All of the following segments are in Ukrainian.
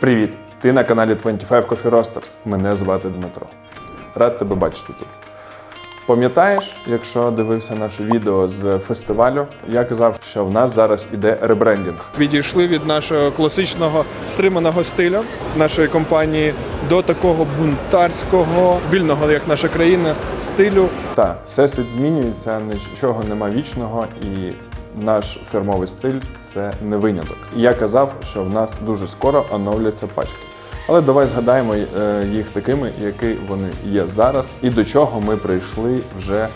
Привіт! Ти на каналі 25 Coffee Roasters. Мене звати Дмитро. Рад тебе бачити тут. Пам'ятаєш, якщо дивився наше відео з фестивалю, я казав, що в нас зараз іде ребрендінг. Відійшли від нашого класичного стриманого стилю нашої компанії до такого бунтарського, вільного, як наша країна, стилю. Так, всесвіт змінюється, нічого нема вічного і наш фірмовий стиль це не виняток. Я казав, що в нас дуже скоро оновляться пачки. Але давай згадаємо е, їх такими, які вони є зараз, і до чого ми прийшли вже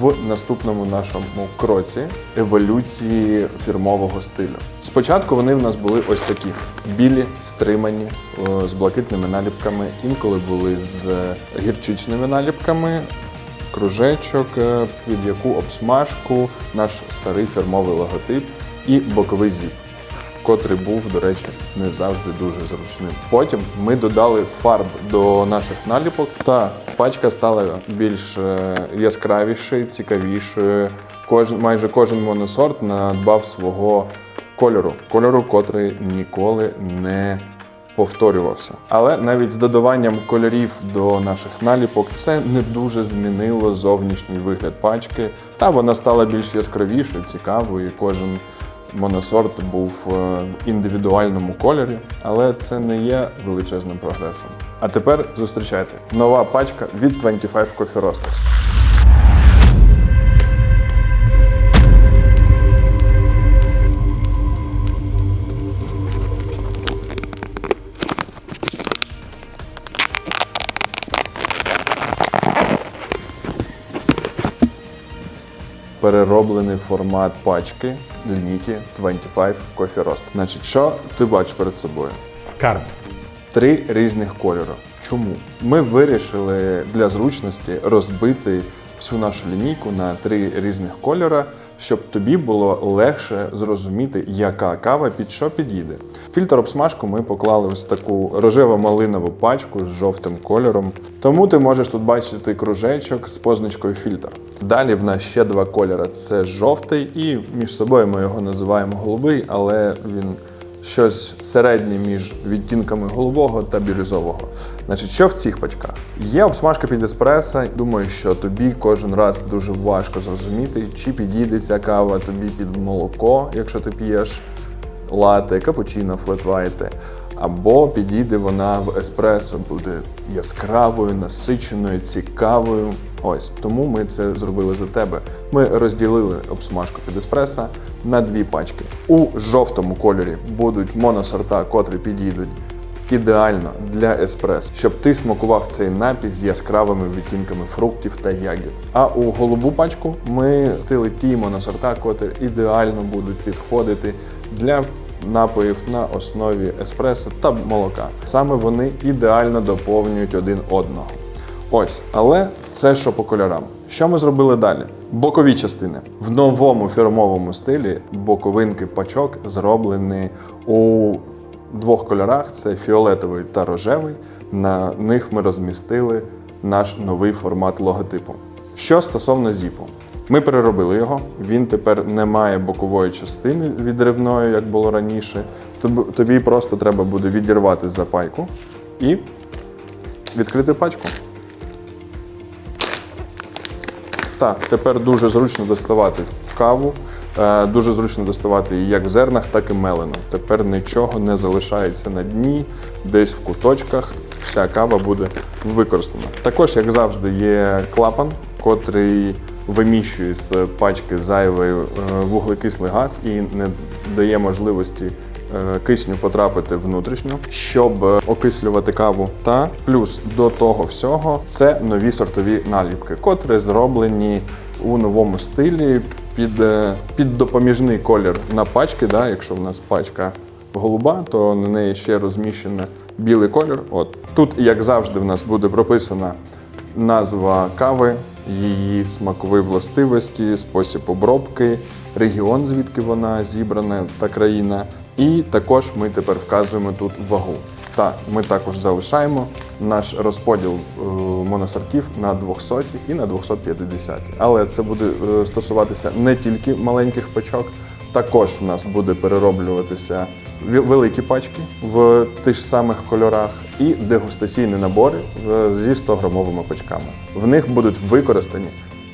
в наступному нашому кроці еволюції фірмового стилю. Спочатку вони в нас були ось такі: білі, стримані, з блакитними наліпками, інколи були з гірчичними наліпками, кружечок, е, під яку обсмажку, наш старий фірмовий логотип і боковий зіп, котрий був, до речі, не завжди дуже зручним. Потім ми додали фарб до наших наліпок, та пачка стала більш е, яскравішою, цікавішою. Кожен, майже кожен моносорт надбав свого кольору, кольору, котрий ніколи не повторювався. Але навіть з додаванням кольорів до наших наліпок це не дуже змінило зовнішній вигляд пачки. Та вона стала більш яскравішою, цікавою. Кожен моносорт був е, в індивідуальному кольорі, але це не є величезним прогресом. А тепер зустрічайте нова пачка від 25 Coffee Roasters. Перероблений формат пачки лінійки 25 Coffee Roast. Значить, що ти бачиш перед собою? Скарб. Три різних кольори. Чому? Ми вирішили для зручності розбити всю нашу лінійку на три різних кольори, щоб тобі було легше зрозуміти, яка кава під що підійде. Фільтр обсмажку ми поклали ось таку рожево-малинову пачку з жовтим кольором. Тому ти можеш тут бачити кружечок з позначкою фільтр. Далі в нас ще два кольори: це жовтий, і між собою ми його називаємо голубий, але він щось середнє між відтінками голубого та бірюзового. Значить, що в цих пачках? Є обсмажка під еспресо. Думаю, що тобі кожен раз дуже важко зрозуміти, чи підійде ця кава тобі під молоко, якщо ти п'єш лате, капучино, флетвайти. Або підійде вона в еспресо, буде яскравою, насиченою, цікавою. Ось тому ми це зробили за тебе. Ми розділили обсмажку під еспресо на дві пачки. У жовтому кольорі будуть моносорта, котрі підійдуть ідеально для еспресо, щоб ти смакував цей напій з яскравими відтінками фруктів та ягід. А у голубу пачку ми тили ті моносорта, котрі ідеально будуть підходити для напоїв на основі еспресо та молока. Саме вони ідеально доповнюють один одного. Ось, але це що по кольорам. Що ми зробили далі? Бокові частини. В новому фірмовому стилі боковинки пачок зроблені у двох кольорах: це фіолетовий та рожевий. На них ми розмістили наш новий формат логотипу. Що стосовно зіпу, ми переробили його. Він тепер не має бокової частини відривної, як було раніше. Тобі просто треба буде відірвати запайку і відкрити пачку. Так, тепер дуже зручно доставати каву. е, Дуже зручно доставати її як в зернах, так і мелено. Тепер нічого не залишається на дні, десь в куточках. Вся кава буде використана. Також, як завжди, є клапан, котрий виміщує з пачки зайвий е, вуглекислий газ і не дає можливості кисню потрапити внутрішньо, щоб е, окислювати каву. Та плюс до того всього це нові сортові наліпки, котрі зроблені у новому стилі під, е, під допоміжний колір на пачки. Да, якщо в нас пачка голуба, то на неї ще розміщений білий колір. От тут, як завжди, в нас буде прописана назва кави, її смакові властивості, спосіб обробки, регіон, звідки вона зібрана та країна. І також ми тепер вказуємо тут вагу. Та ми також залишаємо наш розподіл е, моносортів на 200 і на 250. Але це буде е, стосуватися не тільки маленьких пачок, також в нас буде перероблюватися великі пачки в тих самих кольорах і дегустаційні набори зі 100-грамовими пачками. В них будуть використані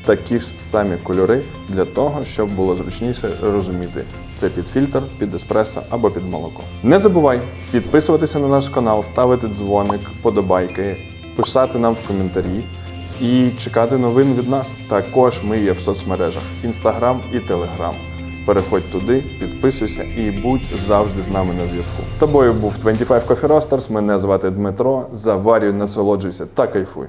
такі ж самі кольори для того, щоб було зручніше розуміти. Це під фільтр, під еспресо або під молоко. Не забувай підписуватися на наш канал, ставити дзвоник, подобайки, писати нам в коментарі і чекати новин від нас. Також ми є в соцмережах Instagram і Telegram. Переходь туди, підписуйся і будь завжди з нами на зв'язку. Тобою був 25 Coffee Roasters, Мене звати Дмитро. Заварюй, насолоджуйся та кайфуй.